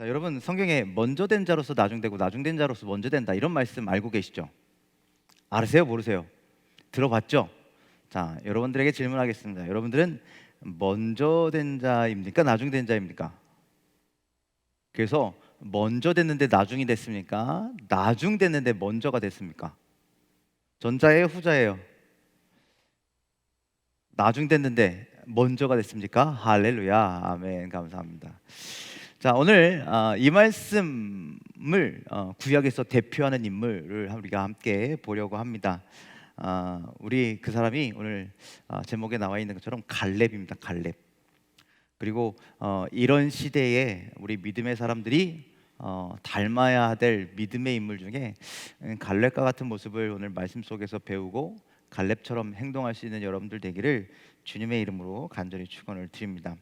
자, 여러분 성경에 먼저 된 자로서 나중되고 나중된 자로서 먼저 된다 이런 말씀 알고 계시죠? 알으세요? 모르세요? 들어봤죠? 자, 여러분들에게 질문하겠습니다. 여러분들은 먼저 된 자입니까? 나중된 자입니까? 그래서 먼저 됐는데 나중이 됐습니까? 나중 됐는데 먼저가 됐습니까? 전자예요, 후자예요? 나중 됐는데 먼저가 됐습니까? 할렐루야, 아멘, 감사합니다. 자, 오늘 아, 이 말씀을 어, 구약에서 대표하는 인물을 우리가 함께 보려고 합니다. 아, 우리 그 사람이 오늘 아, 제목에 나와 있는 것처럼 갈렙입니다. 갈렙. 그리고 어, 이런 시대에 우리 믿음의 사람들이 어, 닮아야 될 믿음의 인물 중에 음, 갈렙과 같은 모습을 오늘 말씀 속에서 배우고 갈렙처럼 행동할 수 있는 여러분들 되기를 주님의 이름으로 간절히 축원을 드립니다.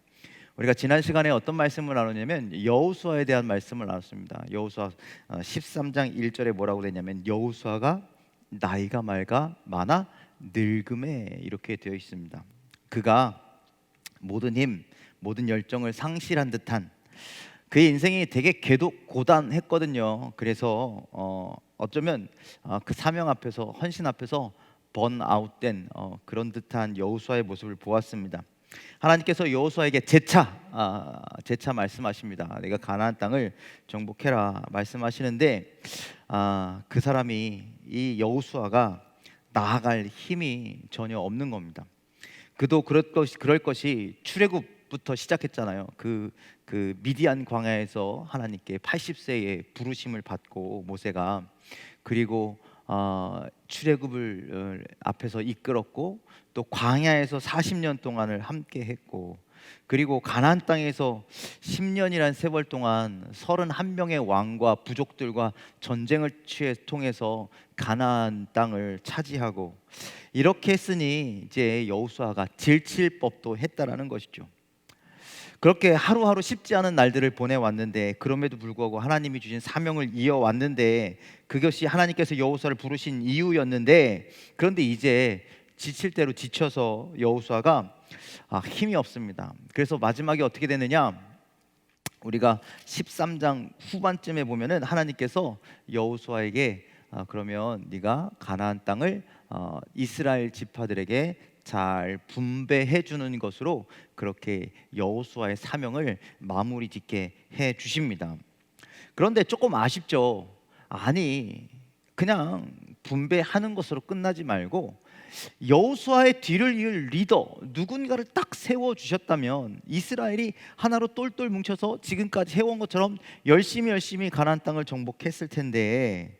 우리가 지난 시간에 어떤 말씀을 나눴냐면 여호수아에 대한 말씀을 나눴습니다. 여호수아 13장 1절에 뭐라고 되냐면 여호수아가 나이가 맑아 많아 늙음에 이렇게 되어 있습니다. 그가 모든 힘, 모든 열정을 상실한 듯한 그의 인생이 되게 괴도 고단했거든요. 그래서 어, 어쩌면 어, 그 사명 앞에서 헌신 앞에서 번아웃된 어, 그런 듯한 여호수아의 모습을 보았습니다. 하나님께서 여호수아에게 재차 아, 재차 말씀하십니다. 내가 가나안 땅을 정복해라 말씀하시는데 아, 그 사람이 이 여호수아가 나아갈 힘이 전혀 없는 겁니다. 그도 그럴 것이 그럴 것이 출애굽부터 시작했잖아요. 그, 그 미디안 광야에서 하나님께 80세에 부르심을 받고 모세가 그리고 어, 출애굽을 어, 앞에서 이끌었고 또 광야에서 40년 동안을 함께 했고 그리고 가나안 땅에서 10년이란 세월 동안 31명의 왕과 부족들과 전쟁을 취해 통해서 가나안 땅을 차지하고 이렇게 했으니 이제 여호수아가 질칠 법도 했다라는 것이죠. 그렇게 하루하루 쉽지 않은 날들을 보내왔는데 그럼에도 불구하고 하나님이 주신 사명을 이어왔는데 그것이 하나님께서 여호수아를 부르신 이유였는데 그런데 이제 지칠 대로 지쳐서 여호수아가 아, 힘이 없습니다. 그래서 마지막에 어떻게 되느냐? 우리가 13장 후반쯤에 보면은 하나님께서 여호수아에게 아, 그러면 네가 가나안 땅을 어, 이스라엘 지파들에게 잘 분배해 주는 것으로 그렇게 여호수아의 사명을 마무리 짓게 해 주십니다. 그런데 조금 아쉽죠. 아니 그냥 분배하는 것으로 끝나지 말고 여호수아의 뒤를 이을 리더 누군가를 딱 세워 주셨다면 이스라엘이 하나로 똘똘 뭉쳐서 지금까지 해온 것처럼 열심히 열심히 가나안 땅을 정복했을 텐데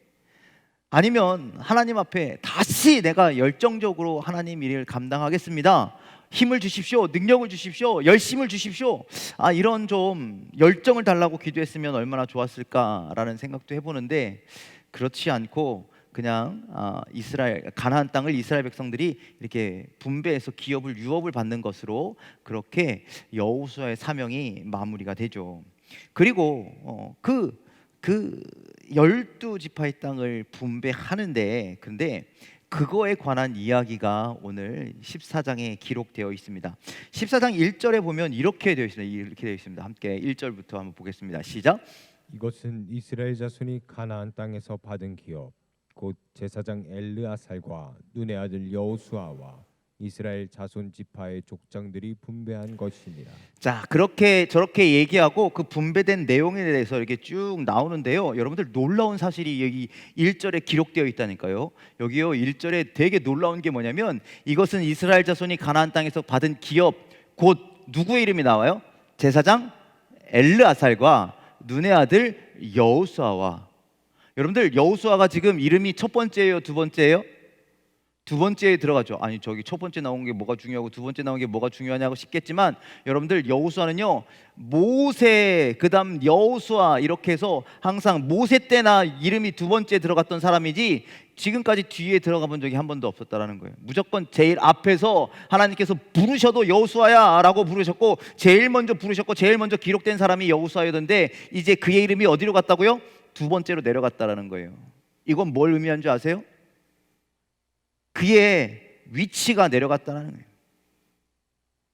아니면 하나님 앞에 다시 내가 열정적으로 하나님 일을 감당하겠습니다. 힘을 주십시오. 능력을 주십시오. 열심을 주십시오. 아, 이런 좀 열정을 달라고 기도했으면 얼마나 좋았을까라는 생각도 해보는데 그렇지 않고 그냥 아, 이스라엘 가나안 땅을 이스라엘 백성들이 이렇게 분배해서 기업을 유업을 받는 것으로 그렇게 여호수아의 사명이 마무리가 되죠. 그리고 어, 그, 그 열두 지파의 땅을 분배하는데 근데 그거에 관한 이야기가 오늘 14장에 기록되어 있습니다. 14장 1절에 보면 이렇게 되어 있습니다. 이렇게 되어 있습니다. 함께 1절부터 한번 보겠습니다. 시작. 이것은 이스라엘 자손이 가나안 땅에서 받은 기업 곧 제사장 엘르아살과 눈의 아들 여호수아와 이스라엘 자손 지파의 족장들이 분배한 것이니라. 자, 그렇게 저렇게 얘기하고 그 분배된 내용에 대해서 이렇게 쭉 나오는데요. 여러분들 놀라운 사실이 여기 1절에 기록되어 있다니까요. 여기요. 1절에 되게 놀라운 게 뭐냐면 이것은 이스라엘 자손이 가나안 땅에서 받은 기업 곧 누구의 이름이 나와요? 제사장 엘르아살과 눈의 아들 여호수아와 여러분들 여호수아가 지금 이름이 첫 번째예요, 두 번째예요? 두 번째에 들어가죠. 아니 저기 첫 번째 나온 게 뭐가 중요하고 두 번째 나온 게 뭐가 중요하냐고 싶겠지만 여러분들 여호수아는요 모세 그다음 여호수아 이렇게 해서 항상 모세 때나 이름이 두 번째 들어갔던 사람이지 지금까지 뒤에 들어가 본 적이 한 번도 없었다라는 거예요. 무조건 제일 앞에서 하나님께서 부르셔도 여호수아야라고 부르셨고 제일 먼저 부르셨고 제일 먼저 기록된 사람이 여호수아였는데 이제 그의 이름이 어디로 갔다고요? 두 번째로 내려갔다라는 거예요. 이건 뭘 의미하는 줄 아세요? 그의 위치가 내려갔다는 거예요.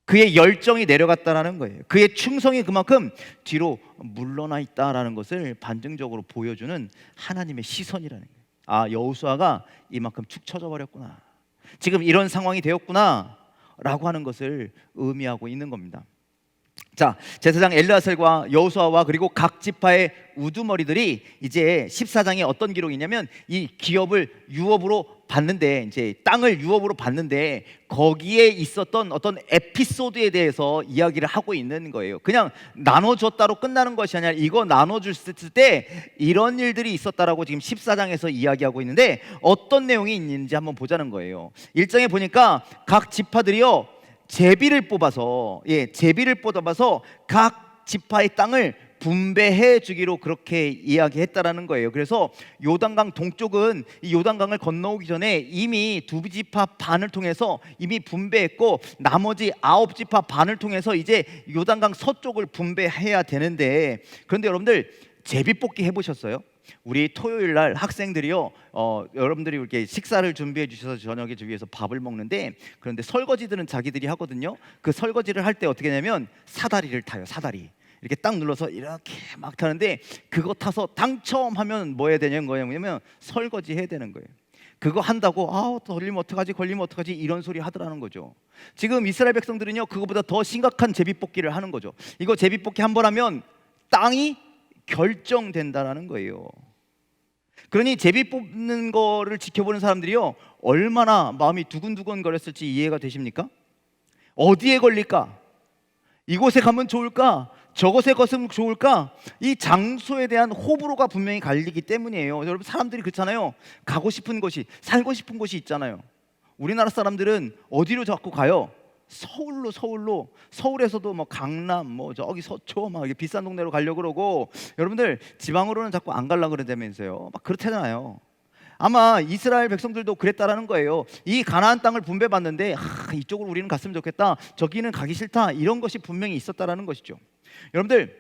그의 열정이 내려갔다라는 거예요. 그의 충성이 그만큼 뒤로 물러나 있다라는 것을 반증적으로 보여주는 하나님의 시선이라는 거예요. 아 여호수아가 이만큼 축 처져 버렸구나. 지금 이런 상황이 되었구나 라고 하는 것을 의미하고 있는 겁니다. 자, 제사장 엘르아셀과 여호수아와 그리고 각 지파의 우두머리들이 이제 14장에 어떤 기록이냐면 이 기업을 유업으로 받는데 이제 땅을 유업으로 받는데 거기에 있었던 어떤 에피소드에 대해서 이야기를 하고 있는 거예요. 그냥 나눠줬다로 끝나는 것이 아니라 이거 나눠줬을 때 이런 일들이 있었다라고 지금 14장에서 이야기하고 있는데 어떤 내용이 있는지 한번 보자는 거예요. 일장에 보니까 각 지파들이요 제비를 뽑아서 예 제비를 뽑아서 각 지파의 땅을 분배해 주기로 그렇게 이야기했다라는 거예요. 그래서 요단강 동쪽은 이 요단강을 건너오기 전에 이미 두 지파 반을 통해서 이미 분배했고 나머지 아홉 지파 반을 통해서 이제 요단강 서쪽을 분배해야 되는데 그런데 여러분들 제비 뽑기 해보셨어요? 우리 토요일 날 학생들이요, 어, 여러분들이 이렇게 식사를 준비해 주셔서 저녁에 위해서 밥을 먹는데 그런데 설거지들은 자기들이 하거든요. 그 설거지를 할 때 어떻게 하냐면 사다리를 타요. 사다리. 이렇게 딱 눌러서 이렇게 막 타는데 그거 타서 당첨하면 뭐 해야 되냐는 거냐면 설거지 해야 되는 거예요. 그거 한다고 아 걸리면 어떡하지 걸리면 어떡하지 이런 소리 하더라는 거죠. 지금 이스라엘 백성들은요 그거보다 더 심각한 제비 뽑기를 하는 거죠. 이거 제비 뽑기 한 번 하면 땅이 결정된다라는 거예요. 그러니 제비 뽑는 거를 지켜보는 사람들이요 얼마나 마음이 두근두근 거렸을지 이해가 되십니까? 어디에 걸릴까? 이곳에 가면 좋을까? 저곳에 갔으면 좋을까? 이 장소에 대한 호불호가 분명히 갈리기 때문이에요. 여러분 사람들이 그렇잖아요. 가고 싶은 곳이 살고 싶은 곳이 있잖아요. 우리나라 사람들은 어디로 자꾸 가요? 서울로 서울로 서울에서도 뭐 강남 뭐 저기 서초 막 비싼 동네로 가려고 그러고 여러분들 지방으로는 자꾸 안 가려 그러다면서요. 막 그렇다잖아요. 아마 이스라엘 백성들도 그랬다라는 거예요. 이 가나안 땅을 분배받는데 아, 이쪽으로 우리는 갔으면 좋겠다. 저기는 가기 싫다. 이런 것이 분명히 있었다라는 것이죠. 여러분들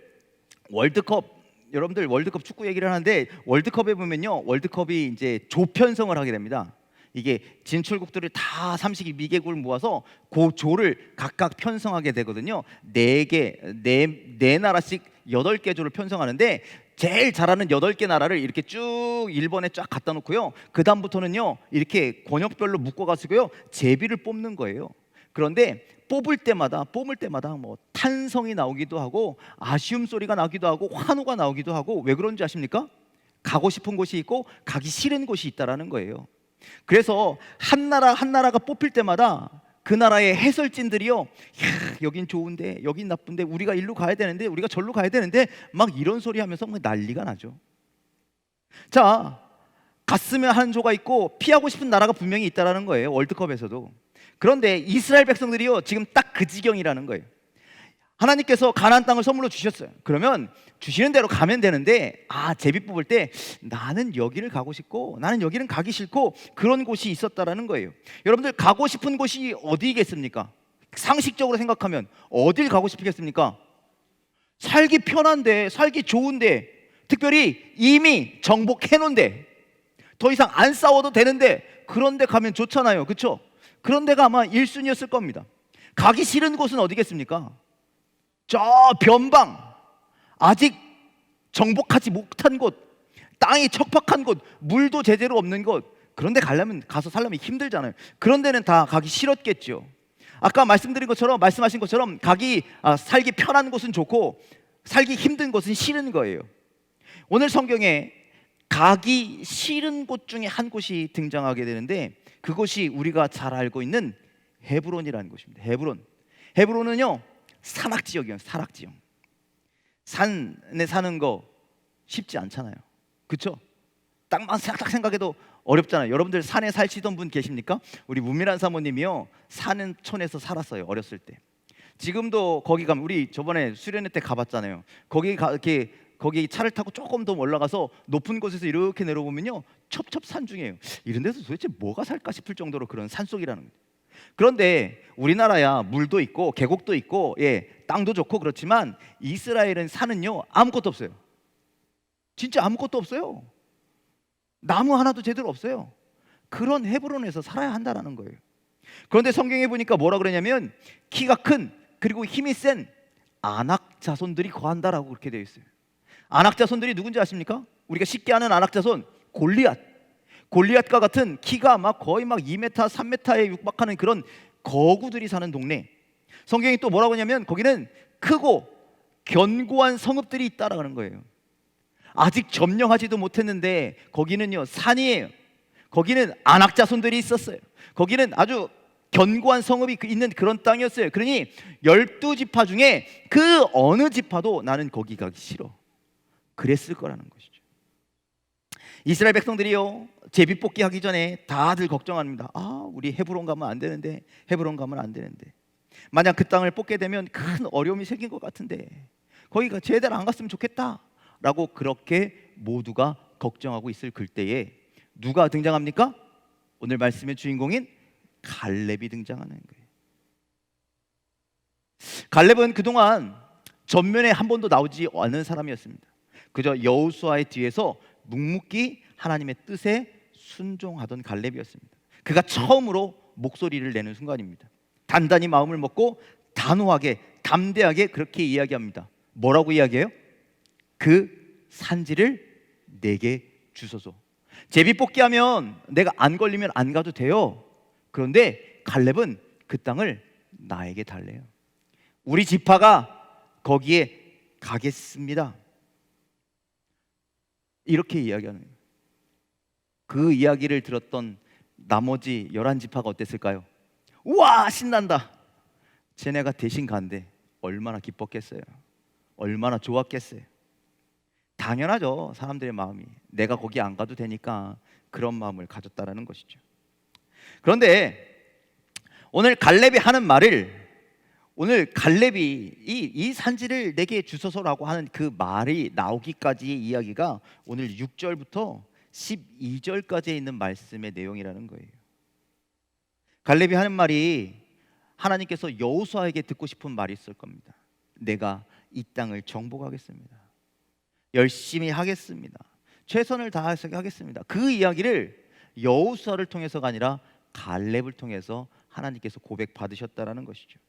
월드컵 여러분들 월드컵 축구 얘기를 하는데 월드컵에 보면요. 월드컵이 이제 조편성을 하게 됩니다. 이게 진출국들을 다 32개국을 모아서 그 조를 각각 편성하게 되거든요. 네 개, 네, 네 나라씩 여덟 개 조를 편성하는데 제일 잘하는 여덟 개 나라를 이렇게 쭉 일본에 쫙 갖다 놓고요. 그 다음부터는요 이렇게 권역별로 묶어 가지고요 제비를 뽑는 거예요. 그런데 뽑을 때마다 뽑을 때마다 뭐 탄성이 나오기도 하고 아쉬움 소리가 나기도 하고 환호가 나오기도 하고 왜 그런지 아십니까? 가고 싶은 곳이 있고 가기 싫은 곳이 있다라는 거예요. 그래서 한 나라 한 나라가 뽑힐 때마다 그 나라의 해설진들이요, 야, 여긴 좋은데 여긴 나쁜데 우리가 일로 가야 되는데 우리가 절로 가야 되는데 막 이런 소리 하면서 막 난리가 나죠. 자, 갔으면 하는 조가 있고 피하고 싶은 나라가 분명히 있다라는 거예요. 월드컵에서도. 그런데 이스라엘 백성들이요 지금 딱 그 지경이라는 거예요. 하나님께서 가나안 땅을 선물로 주셨어요. 그러면 주시는 대로 가면 되는데 아 제비 뽑을 때 나는 여기를 가고 싶고 나는 여기는 가기 싫고 그런 곳이 있었다라는 거예요. 여러분들 가고 싶은 곳이 어디겠습니까? 상식적으로 생각하면 어딜 가고 싶겠습니까? 살기 편한데 살기 좋은데 특별히 이미 정복해 놓은데 더 이상 안 싸워도 되는데 그런 데 가면 좋잖아요. 그렇죠? 그런 데가 아마 1순위였을 겁니다. 가기 싫은 곳은 어디겠습니까? 저 변방 아직 정복하지 못한 곳 땅이 척박한 곳 물도 제대로 없는 곳 그런데 가려면 가서 살려면 힘들잖아요. 그런 데는 다 가기 싫었겠죠. 아까 말씀드린 것처럼 말씀하신 것처럼 가기 아, 살기 편한 곳은 좋고 살기 힘든 곳은 싫은 거예요. 오늘 성경에 가기 싫은 곳 중에 한 곳이 등장하게 되는데 그곳이 우리가 잘 알고 있는 헤브론이라는 곳입니다. 헤브론. 헤브론은요 산악 지역이에요. 산악 지역. 산에 사는 거 쉽지 않잖아요. 그렇죠? 딱만 딱 생각해도 어렵잖아요. 여러분들 산에 살시던 분 계십니까? 우리 문미란 사모님이요. 산촌에서 살았어요. 어렸을 때. 지금도 거기 가면 우리 저번에 수련회 때 가봤잖아요. 거기 가 이렇게 거기 차를 타고 조금 더 올라가서 높은 곳에서 이렇게 내려보면요 첩첩산 중이에요. 이런 데서 도대체 뭐가 살까 싶을 정도로 그런 산 속이라는 거예요. 그런데 우리나라야 물도 있고 계곡도 있고 예 땅도 좋고 그렇지만 이스라엘은 산은요 아무것도 없어요. 진짜 아무것도 없어요. 나무 하나도 제대로 없어요. 그런 헤브론에서 살아야 한다라는 거예요. 그런데 성경에 보니까 뭐라 그러냐면 키가 큰 그리고 힘이 센 안악 자손들이 거한다라고 그렇게 되어 있어요. 안악 자손들이 누군지 아십니까? 우리가 쉽게 아는 안악 자손 골리앗. 골리앗과 같은 키가 막 거의 막 2m, 3m에 육박하는 그런 거구들이 사는 동네. 성경이 또 뭐라고 하냐면 거기는 크고 견고한 성읍들이 있다라는 거예요. 아직 점령하지도 못했는데 거기는요 산이에요. 거기는 안악 자손들이 있었어요. 거기는 아주 견고한 성읍이 그- 있는 그런 땅이었어요. 그러니 열두 지파 중에 그 어느 지파도 나는 거기 가기 싫어. 그랬을 거라는 것이죠. 이스라엘 백성들이요 제비 뽑기 하기 전에 다들 걱정합니다. 아 우리 헤브론 가면 안 되는데 헤브론 가면 안 되는데 만약 그 땅을 뽑게 되면 큰 어려움이 생긴 것 같은데 거기가 제대로 안 갔으면 좋겠다라고 그렇게 모두가 걱정하고 있을 그때에 누가 등장합니까? 오늘 말씀의 주인공인 갈렙이 등장하는 거예요. 갈렙은 그동안 전면에 한 번도 나오지 않은 사람이었습니다. 그저 여호수아의 뒤에서 묵묵히 하나님의 뜻에 순종하던 갈렙이었습니다. 그가 처음으로 목소리를 내는 순간입니다. 단단히 마음을 먹고 단호하게 담대하게 그렇게 이야기합니다. 뭐라고 이야기해요? 그 산지를 내게 주소서. 제비 뽑기 하면 내가 안 걸리면 안 가도 돼요. 그런데 갈렙은 그 땅을 나에게 달래요. 우리 지파가 거기에 가겠습니다. 이렇게 이야기하는. 그 이야기를 들었던 나머지 열한 지파가 어땠을까요? 우와 신난다. 쟤네가 대신 간대. 얼마나 기뻤겠어요. 얼마나 좋았겠어요. 당연하죠. 사람들의 마음이 내가 거기 안 가도 되니까 그런 마음을 가졌다라는 것이죠. 그런데 오늘 갈렙이 하는 말을 오늘 갈렙이 이, 이 산지를 내게 주소서라고 하는 그 말이 나오기까지의 이야기가 오늘 6절부터 12절까지에 있는 말씀의 내용이라는 거예요. 갈렙이 하는 말이 하나님께서 여호수아에게 듣고 싶은 말이 있을 겁니다. 내가 이 땅을 정복하겠습니다. 열심히 하겠습니다. 최선을 다해서 하겠습니다. 그 이야기를 여호수아를 통해서가 아니라 갈렙을 통해서 하나님께서 고백 받으셨다라는 것이죠.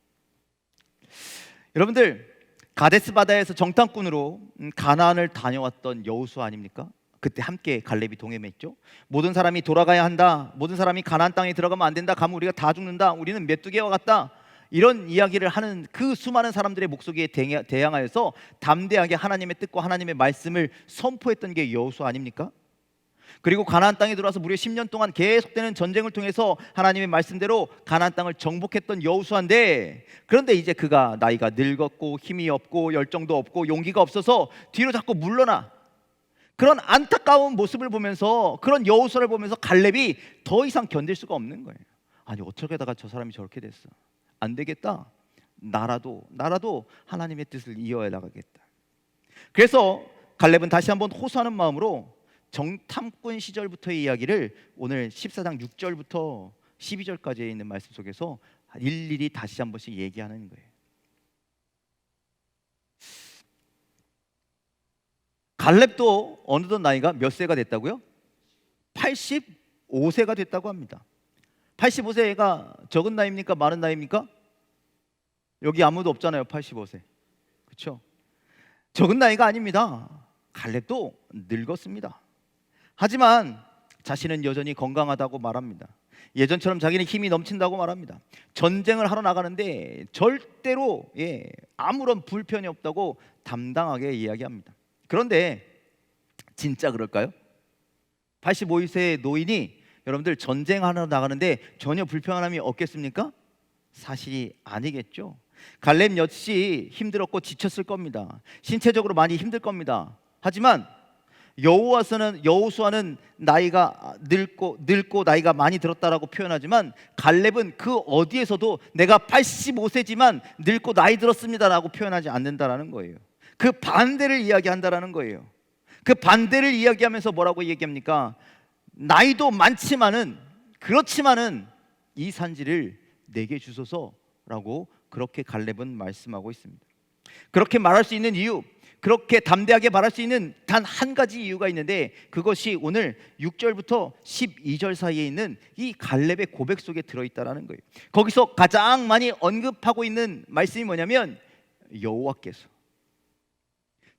여러분들 가데스 바다에서 정탐꾼으로 음, 가나안을 다녀왔던 여호수아 아닙니까? 그때 함께 갈렙이 동행했죠. 모든 사람이 돌아가야 한다. 모든 사람이 가나안 땅에 들어가면 안 된다. 가면 우리가 다 죽는다. 우리는 메뚜기와 같다. 이런 이야기를 하는 그 수많은 사람들의 목소리에 대항하여서 담대하게 하나님의 뜻과 하나님의 말씀을 선포했던 게 여호수아 아닙니까? 그리고 가나안 땅에 들어와서 무려 10년 동안 계속되는 전쟁을 통해서 하나님의 말씀대로 가나안 땅을 정복했던 여호수아인데 그런데 이제 그가 나이가 늙었고 힘이 없고 열정도 없고 용기가 없어서 뒤로 자꾸 물러나 그런 안타까운 모습을 보면서 그런 여호수아를 보면서 갈렙이 더 이상 견딜 수가 없는 거예요. 아니 어쩌게다가 저 사람이 저렇게 됐어. 안 되겠다. 나라도 나라도 하나님의 뜻을 이어야 나가겠다. 그래서 갈렙은 다시 한번 호소하는 마음으로 정탐꾼 시절부터의 이야기를 오늘 14장 6절부터 12절까지에 있는 말씀 속에서 일일이 다시 한 번씩 얘기하는 거예요. 갈렙도 어느덧 나이가 몇 세가 됐다고요? 85세가 됐다고 합니다. 85세가 적은 나이입니까? 많은 나이입니까? 여기 아무도 없잖아요. 85세. 그렇죠? 적은 나이가 아닙니다. 갈렙도 늙었습니다. 하지만 자신은 여전히 건강하다고 말합니다. 예전처럼 자기는 힘이 넘친다고 말합니다. 전쟁을 하러 나가는데 절대로 예, 아무런 불편이 없다고 담당하게 이야기합니다. 그런데 진짜 그럴까요? 85세 노인이 여러분들 전쟁하러 나가는데 전혀 불편함이 없겠습니까? 사실이 아니겠죠. 갈렙 역시 힘들었고 지쳤을 겁니다. 신체적으로 많이 힘들 겁니다. 하지만 여호와서는 여호수아는 나이가 늙고 늙고 나이가 많이 들었다라고 표현하지만 갈렙은 그 어디에서도 내가 85세지만 늙고 나이 들었습니다라고 표현하지 않는다라는 거예요. 그 반대를 이야기한다라는 거예요. 그 반대를 이야기하면서 뭐라고 얘기합니까? 나이도 많지만은 그렇지만은 이 산지를 내게 주소서라고 그렇게 갈렙은 말씀하고 있습니다. 그렇게 말할 수 있는 이유 그렇게 담대하게 말할 수 있는 단 한 가지 이유가 있는데 그것이 오늘 6절부터 12절 사이에 있는 이 갈렙의 고백 속에 들어 있다라는 거예요. 거기서 가장 많이 언급하고 있는 말씀이 뭐냐면 여호와께서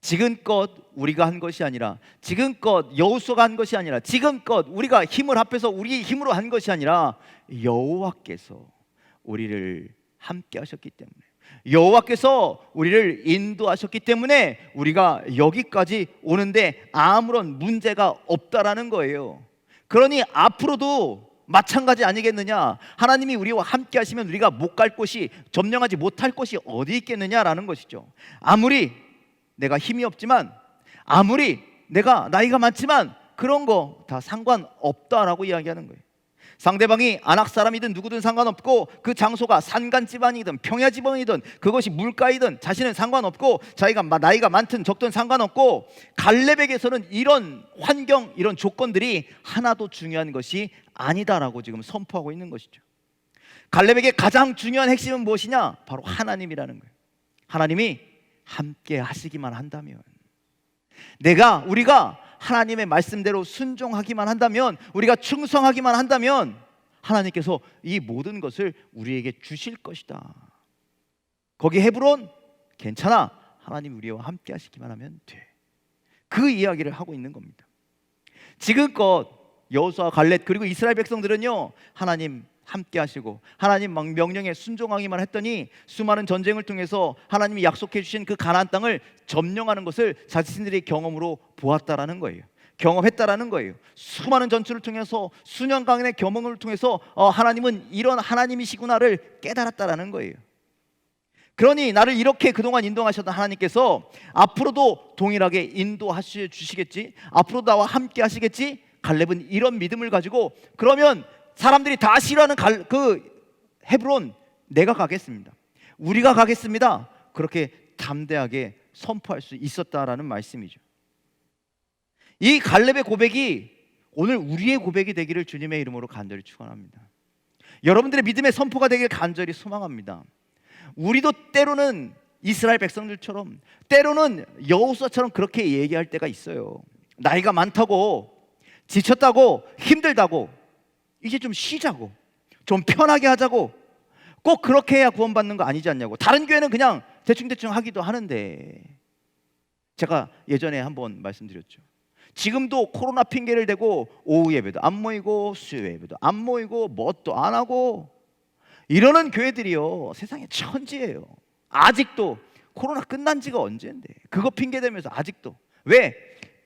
지금껏 우리가 한 것이 아니라 지금껏 여호수아가 한 것이 아니라 지금껏 우리가 힘을 합해서 우리 힘으로 한 것이 아니라 여호와께서 우리를 함께 하셨기 때문에 여호와께서 우리를 인도하셨기 때문에 우리가 여기까지 오는데 아무런 문제가 없다라는 거예요. 그러니 앞으로도 마찬가지 아니겠느냐? 하나님이 우리와 함께 하시면 우리가 못 갈 곳이 점령하지 못할 곳이 어디 있겠느냐라는 것이죠. 아무리 내가 힘이 없지만 아무리 내가 나이가 많지만 그런 거 다 상관없다라고 이야기하는 거예요. 상대방이 안악 사람이든 누구든 상관없고 그 장소가 산간 지방이든 평야 지방이든 그것이 물가이든 자신은 상관없고 자기가 마- 나이가 많든 적든 상관없고 갈렙에게서는 이런 환경 이런 조건들이 하나도 중요한 것이 아니다라고 지금 선포하고 있는 것이죠. 갈렙에게 가장 중요한 핵심은 무엇이냐? 바로 하나님이라는 거예요. 하나님이 함께 하시기만 한다면 내가 우리가 하나님의 말씀대로 순종하기만 한다면 우리가 충성하기만 한다면 하나님께서 이 모든 것을 우리에게 주실 것이다. 거기 헤브론 괜찮아. 하나님 우리와 함께 하시기만 하면 돼. 그 이야기를 하고 있는 겁니다. 지금껏 여호수아 갈렛 그리고 이스라엘 백성들은요 하나님 함께 하시고 하나님 막 명령에 순종하기만 했더니 수많은 전쟁을 통해서 하나님이 약속해 주신 그 가나안 땅을 점령하는 것을 자신들의 경험으로 보았다라는 거예요. 경험했다라는 거예요. 수많은 전투를 통해서 수년간의 경험을 통해서 어, 하나님은 이런 하나님이시구나를 깨달았다라는 거예요. 그러니 나를 이렇게 그동안 인도하셨던 하나님께서 앞으로도 동일하게 인도하시 주시겠지. 앞으로 나와 함께 하시겠지. 갈렙은 이런 믿음을 가지고 그러면 사람들이 다 싫어하는 갈, 그 헤브론 내가 가겠습니다. 우리가 가겠습니다. 그렇게 담대하게 선포할 수 있었다라는 말씀이죠. 이 갈렙의 고백이 오늘 우리의 고백이 되기를 주님의 이름으로 간절히 축원합니다. 여러분들의 믿음의 선포가 되길 간절히 소망합니다. 우리도 때로는 이스라엘 백성들처럼 때로는 여호수아처럼 그렇게 얘기할 때가 있어요. 나이가 많다고 지쳤다고 힘들다고 이제 좀 쉬자고. 좀 편하게 하자고. 꼭 그렇게 해야 구원받는 거 아니지 않냐고. 다른 교회는 그냥 대충대충 하기도 하는데. 제가 예전에 한번 말씀드렸죠. 지금도 코로나 핑계를 대고 오후 예배도 안 모이고 수요 예배도 안 모이고 뭣도 안 하고 이러는 교회들이요. 세상에 천지예요. 아직도 코로나 끝난 지가 언젠데. 그거 핑계 대면서 아직도. 왜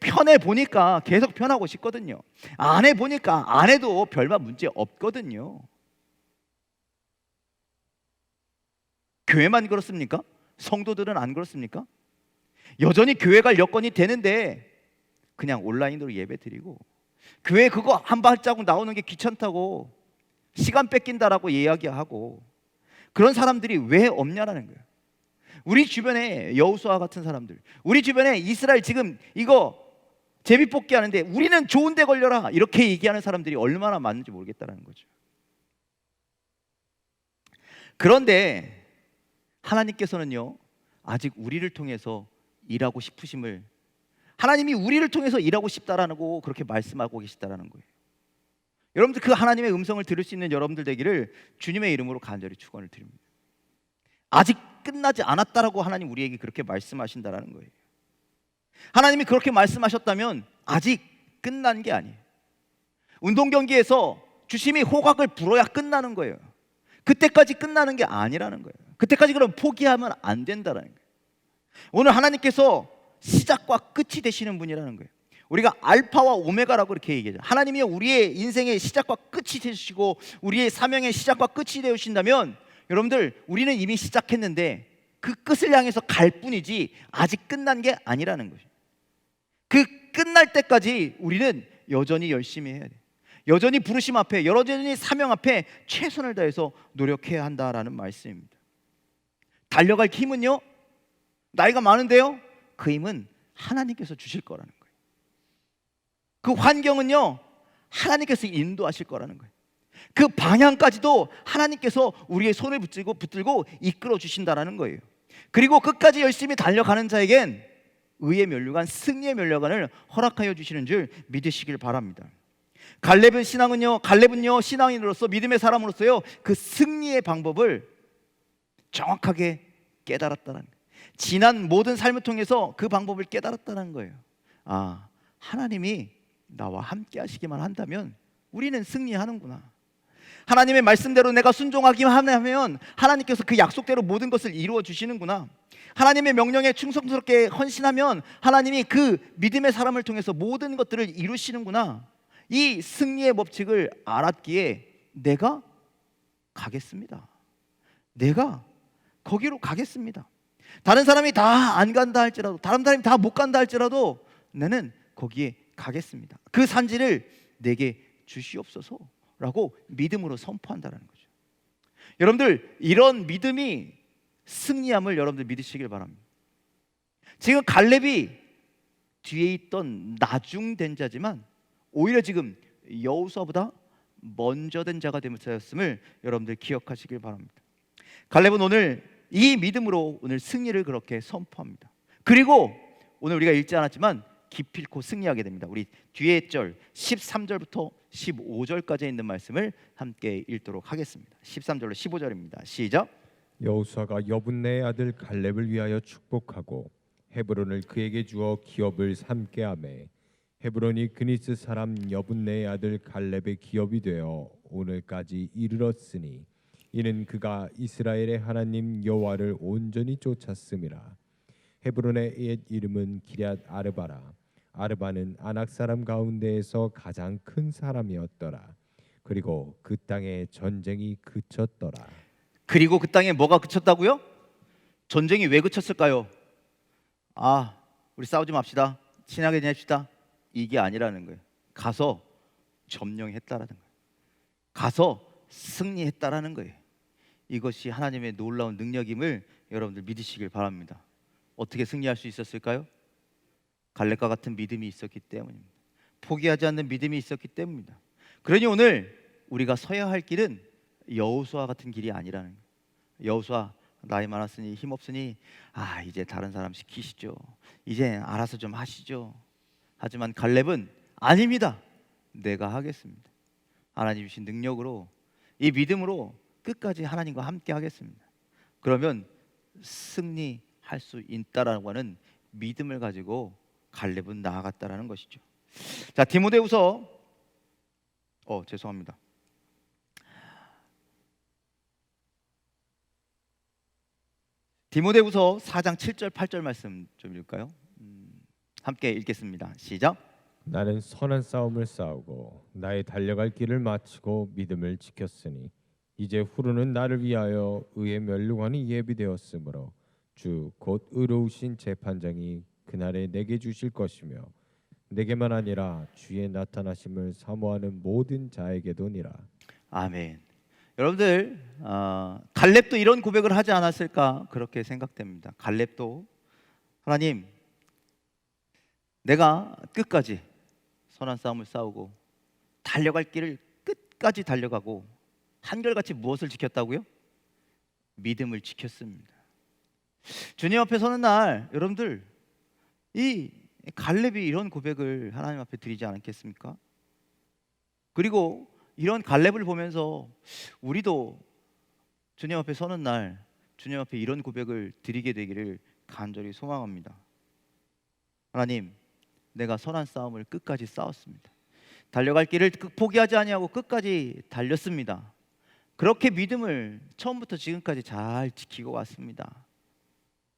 편해 보니까 계속 편하고 싶거든요. 안 해 보니까 안 해도 별반 문제 없거든요. 교회만 그렇습니까? 성도들은 안 그렇습니까? 여전히 교회 갈 여건이 되는데 그냥 온라인으로 예배 드리고 교회 그거 한 발자국 나오는 게 귀찮다고 시간 뺏긴다라고 이야기하고 그런 사람들이 왜 없냐라는 거예요. 우리 주변에 여우수아 같은 사람들, 우리 주변에 이스라엘 지금 이거 제비 뽑기 하는데 우리는 좋은데 걸려라 이렇게 얘기하는 사람들이 얼마나 많은지 모르겠다라는 거죠. 그런데 하나님께서는요 아직 우리를 통해서 일하고 싶으심을 하나님이 우리를 통해서 일하고 싶다라고 그렇게 말씀하고 계시다라는 거예요. 여러분들 그 하나님의 음성을 들을 수 있는 여러분들 되기를 주님의 이름으로 간절히 축원을 드립니다. 아직 끝나지 않았다라고 하나님 우리에게 그렇게 말씀하신다라는 거예요. 하나님이 그렇게 말씀하셨다면 아직 끝난 게 아니에요. 운동 경기에서 주심이 호각을 불어야 끝나는 거예요. 그때까지 끝나는 게 아니라는 거예요. 그때까지 그럼 포기하면 안 된다라는 거예요. 오늘 하나님께서 시작과 끝이 되시는 분이라는 거예요. 우리가 알파와 오메가라고 이렇게 얘기하죠. 하나님이 우리의 인생의 시작과 끝이 되시고 우리의 사명의 시작과 끝이 되신다면 여러분들 우리는 이미 시작했는데 그 끝을 향해서 갈 뿐이지 아직 끝난 게 아니라는 거죠. 그 끝날 때까지 우리는 여전히 열심히 해야 돼. 여전히 부르심 앞에 여전히 사명 앞에 최선을 다해서 노력해야 한다라는 말씀입니다. 달려갈 힘은요. 나이가 많은데요. 그 힘은 하나님께서 주실 거라는 거예요. 그 환경은요. 하나님께서 인도하실 거라는 거예요. 그 방향까지도 하나님께서 우리의 손을 붙들고 붙들고 이끌어 주신다라는 거예요. 그리고 끝까지 열심히 달려가는 자에겐 의의 면류관, 승리의 면류관을 허락하여 주시는 줄 믿으시길 바랍니다. 갈렙의 신앙은요, 갈렙은요 신앙인으로서 믿음의 사람으로서요 그 승리의 방법을 정확하게 깨달았다는 거예요. 지난 모든 삶을 통해서 그 방법을 깨달았다는 거예요. 아, 하나님이 나와 함께 하시기만 한다면 우리는 승리하는구나. 하나님의 말씀대로 내가 순종하기만 하면 하나님께서 그 약속대로 모든 것을 이루어 주시는구나. 하나님의 명령에 충성스럽게 헌신하면 하나님이 그 믿음의 사람을 통해서 모든 것들을 이루시는구나. 이 승리의 법칙을 알았기에 내가 가겠습니다. 내가 거기로 가겠습니다. 다른 사람이 다 안 간다 할지라도 다른 사람이 다 못 간다 할지라도 나는 거기에 가겠습니다. 그 산지를 내게 주시옵소서 라고 믿음으로 선포한다는 거죠. 여러분들 이런 믿음이 승리함을 여러분들 믿으시길 바랍니다. 지금 갈렙이 뒤에 있던 나중된 자지만 오히려 지금 여호수아보다 먼저 된 자가 되었음을 여러분들 기억하시길 바랍니다. 갈렙은 오늘 이 믿음으로 오늘 승리를 그렇게 선포합니다. 그리고 오늘 우리가 읽지 않았지만 기필코 승리하게 됩니다. 우리 뒤에 절 13절부터 15절까지 있는 말씀을 함께 읽도록 하겠습니다. 13절로 15절입니다. 시작. 여호수아가 여분네의 아들 갈렙을 위하여 축복하고 헤브론을 그에게 주어 기업을 삼게 하매 헤브론이 그니스 사람 여분네의 아들 갈렙의 기업이 되어 오늘까지 이르렀으니 이는 그가 이스라엘의 하나님 여호와를 온전히 쫓았음이라 헤브론의 옛 이름은 기럇 아르바라 아르바는 아낙 사람 가운데에서 가장 큰 사람이었더라 그리고 그 땅에 전쟁이 그쳤더라 그리고 그 땅에 뭐가 그쳤다고요? 전쟁이 왜 그쳤을까요? 아, 우리 싸우지 맙시다. 친하게 지냅시다. 이게 아니라는 거예요. 가서 점령했다라는 거예요. 가서 승리했다라는 거예요. 이것이 하나님의 놀라운 능력임을 여러분들 믿으시길 바랍니다. 어떻게 승리할 수 있었을까요? 갈렙과 같은 믿음이 있었기 때문입니다. 포기하지 않는 믿음이 있었기 때문입니다. 그러니 오늘 우리가 서야 할 길은 여호수아 같은 길이 아니라는. 여호수아 나이 많았으니 힘 없으니 아 이제 다른 사람 시키시죠. 이제 알아서 좀 하시죠. 하지만 갈렙은 아닙니다. 내가 하겠습니다. 하나님 주신 능력으로 이 믿음으로 끝까지 하나님과 함께 하겠습니다. 그러면 승리할 수 있다라고 하는 믿음을 가지고 갈렙은 나아갔다라는 것이죠. 자 디모데후서 어 죄송합니다. 디모데후서 4장 7절 8절 말씀 좀 읽을까요? 음, 함께 읽겠습니다. 시작. 나는 선한 싸움을 싸우고 나의 달려갈 길을 마치고 믿음을 지켰으니 이제 후로는 나를 위하여 의의 멸류관이 예비되었으므로 주 곧 의로우신 재판장이 그날에 내게 주실 것이며 내게만 아니라 주의 나타나심을 사모하는 모든 자에게도니라 아멘. 여러분들 어, 갈렙도 이런 고백을 하지 않았을까 그렇게 생각됩니다. 갈렙도 하나님 내가 끝까지 선한 싸움을 싸우고 달려갈 길을 끝까지 달려가고 한결같이 무엇을 지켰다고요? 믿음을 지켰습니다. 주님 앞에 서는 날 여러분들 이 갈렙이 이런 고백을 하나님 앞에 드리지 않겠습니까? 그리고 이런 갈렙을 보면서 우리도 주님 앞에 서는 날 주님 앞에 이런 고백을 드리게 되기를 간절히 소망합니다. 하나님, 내가 선한 싸움을 끝까지 싸웠습니다. 달려갈 길을 끝- 포기하지 아니하고 끝까지 달렸습니다. 그렇게 믿음을 처음부터 지금까지 잘 지키고 왔습니다.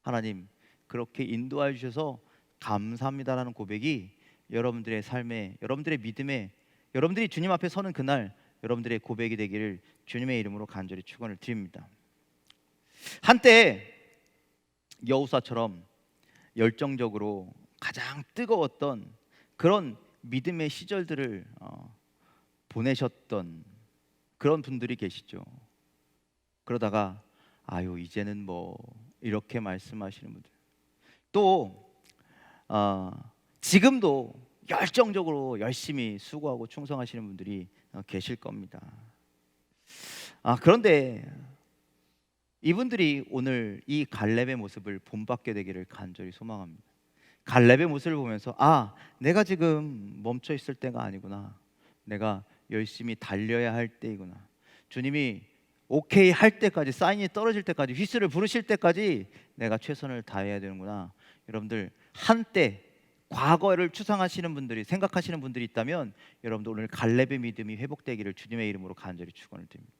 하나님, 그렇게 인도하여 주셔서 감사합니다라는 고백이 여러분들의 삶에, 여러분들의 믿음에 여러분들이 주님 앞에 서는 그날 여러분들의 고백이 되기를 주님의 이름으로 간절히 축원을 드립니다. 한때 여우사처럼 열정적으로 가장 뜨거웠던 그런 믿음의 시절들을 어, 보내셨던 그런 분들이 계시죠. 그러다가 아유 이제는 뭐 이렇게 말씀하시는 분들 또 어, 지금도 열정적으로 열심히 수고하고 충성하시는 분들이 어, 계실 겁니다. 아 그런데 이분들이 오늘 이 갈렙의 모습을 본받게 되기를 간절히 소망합니다. 갈렙의 모습을 보면서 아 내가 지금 멈춰 있을 때가 아니구나 내가 열심히 달려야 할 때이구나 주님이 오케이 할 때까지 사인이 떨어질 때까지 휘슬을 부르실 때까지 내가 최선을 다해야 되는구나 여러분들 한때 과거를 추상하시는 분들이 생각하시는 분들이 있다면 여러분들 오늘 갈렙의 믿음이 회복되기를 주님의 이름으로 간절히 축원을 드립니다.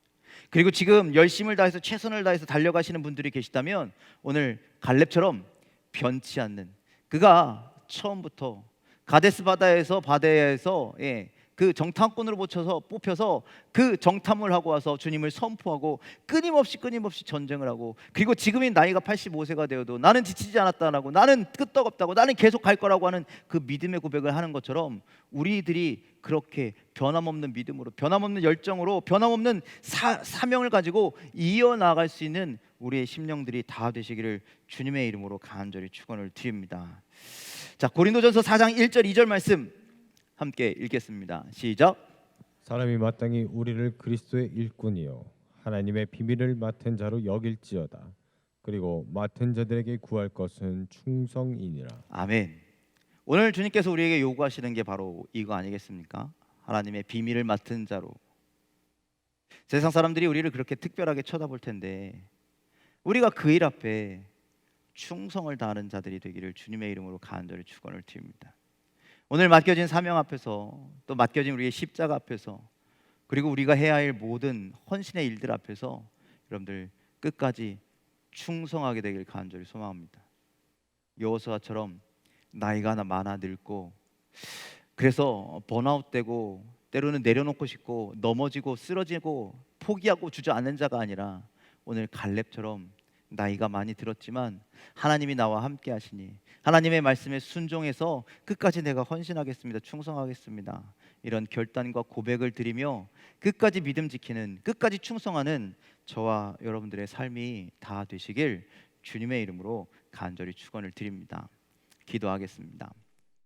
그리고 지금 열심을 다해서 최선을 다해서 달려가시는 분들이 계시다면 오늘 갈렙처럼 변치 않는 그가 처음부터 가데스 바다에서 바다에서 예, 그 정탐꾼으로 붙여서 뽑혀서 그 정탐을 하고 와서 주님을 선포하고 끊임없이 끊임없이 전쟁을 하고 그리고 지금이 나이가 85세가 되어도 나는 지치지 않았다라고 나는 끄떡없다고 나는 계속 갈 거라고 하는 그 믿음의 고백을 하는 것처럼 우리들이 그렇게 변함없는 믿음으로 변함없는 열정으로 변함없는 사, 사명을 가지고 이어나갈 수 있는 우리의 심령들이 다 되시기를 주님의 이름으로 간절히 축원을 드립니다. 자 고린도전서 4장 1절 2절 말씀 함께 읽겠습니다. 시작. 사람이 마땅히 우리를 그리스도의 일꾼이요 하나님의 비밀을 맡은 자로 여길지어다. 그리고 맡은 자들에게 구할 것은 충성이니라. 아멘. 오늘 주님께서 우리에게 요구하시는 게 바로 이거 아니겠습니까? 하나님의 비밀을 맡은 자로. 세상 사람들이 우리를 그렇게 특별하게 쳐다볼 텐데 우리가 그 일 앞에 충성을 다하는 자들이 되기를 주님의 이름으로 간절히 축원을 드립니다. 오늘 맡겨진 사명 앞에서 또 맡겨진 우리의 십자가 앞에서 그리고 우리가 해야 할 모든 헌신의 일들 앞에서 여러분들 끝까지 충성하게 되길 간절히 소망합니다. 여호수아처럼 나이가 나 많아 늙고 그래서 번아웃되고 때로는 내려놓고 싶고 넘어지고 쓰러지고 포기하고 주저앉는 자가 아니라 오늘 갈렙처럼 나이가 많이 들었지만 하나님이 나와 함께 하시니 하나님의 말씀에 순종해서 끝까지 내가 헌신하겠습니다. 충성하겠습니다. 이런 결단과 고백을 드리며 끝까지 믿음 지키는 끝까지 충성하는 저와 여러분들의 삶이 다 되시길 주님의 이름으로 간절히 축원을 드립니다. 기도하겠습니다.